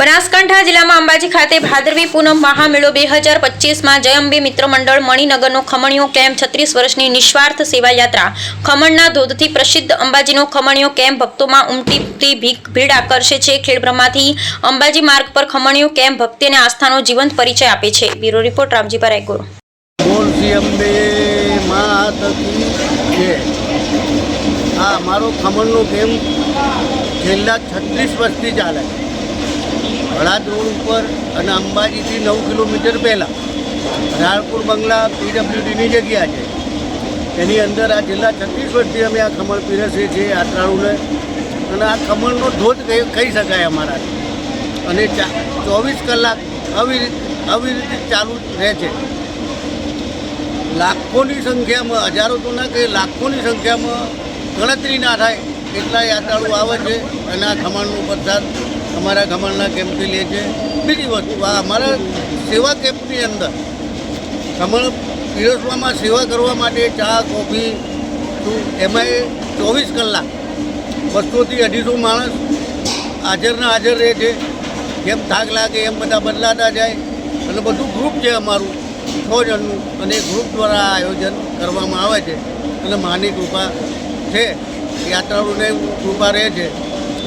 બનાસકાંઠા જિલ્લામાં અંબાજી ખાતે ભાદરવી પૂનમ મહામેળો બે હજાર પચીસમાં જયંબી મિત્ર મંડળ મણિનગરનો ખમણીઓ કેમ્પ છત્રીસ વર્ષની નિસ્વાર્થ સેવા યાત્રા ખમણના ધોધથી પ્રસિદ્ધ અંબાજીનો ખમણીઓ કેમ્પ ભક્તોમાં ઉમટીતી ભીખ ભીડ આકર્ષે છે. ખેડબ્રહ્માથી અંબાજી માર્ગ પર ખમણીઓ કેમ્પ ભક્તિ અને આસ્થાનો જીવંત પરિચય આપે છે. બ્યુરો રિપોર્ટ રામજીભાઈ રાયગોર આ અમારો ખમણનો કેમ્પ છેલ્લા છત્રીસ વર્ષથી ચાલે છે. હળાદ રોડ ઉપર અને અંબાજીથી નવ કિલોમીટર પહેલાં રાણપુર બંગલા પીડબ્લ્યુડીની જગ્યા છે. એની અંદર આ છેલ્લા છત્રીસ અમે આ ખમણ પીરસીએ છીએ યાત્રાળુને અને આ ખમણનો ધોધ કહી શકાય અમારા. અને ચોવીસ કલાક આવી આવી રીતે ચાલુ રહે છે. લાખોની સંખ્યામાં, હજારો તો ના કહે લાખોની સંખ્યામાં ગણતરી ના થાય એટલા યાત્રાળુ આવે છે અને આ ખમણનો પ્રસાદ અમારા ખમણના કેમ્પથી લે છે. બીજી વસ્તુ, આ અમારા સેવા કેમ્પની અંદર ખમણ પીરસવામાં સેવા કરવા માટે ચા, કોફી એમાંય ચોવીસ કલાક બસોથી અઢીસો માણસ હાજરના હાજર રહે છે. જેમ થાક લાગે, એમ બધા બદલાતા જાય. અને બધું ગ્રુપ છે અમારું છ જણનું અને એ ગ્રુપ દ્વારા આયોજન કરવામાં આવે છે. અને માની કૃપા છે, યાત્રાળુને કૃપા રહે છે.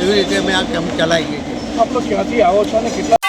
એવી રીતે અમે આ કેમ્પ ચલાવીએ આપ લોકો ક્યાંથી આવો છો અને કેટલા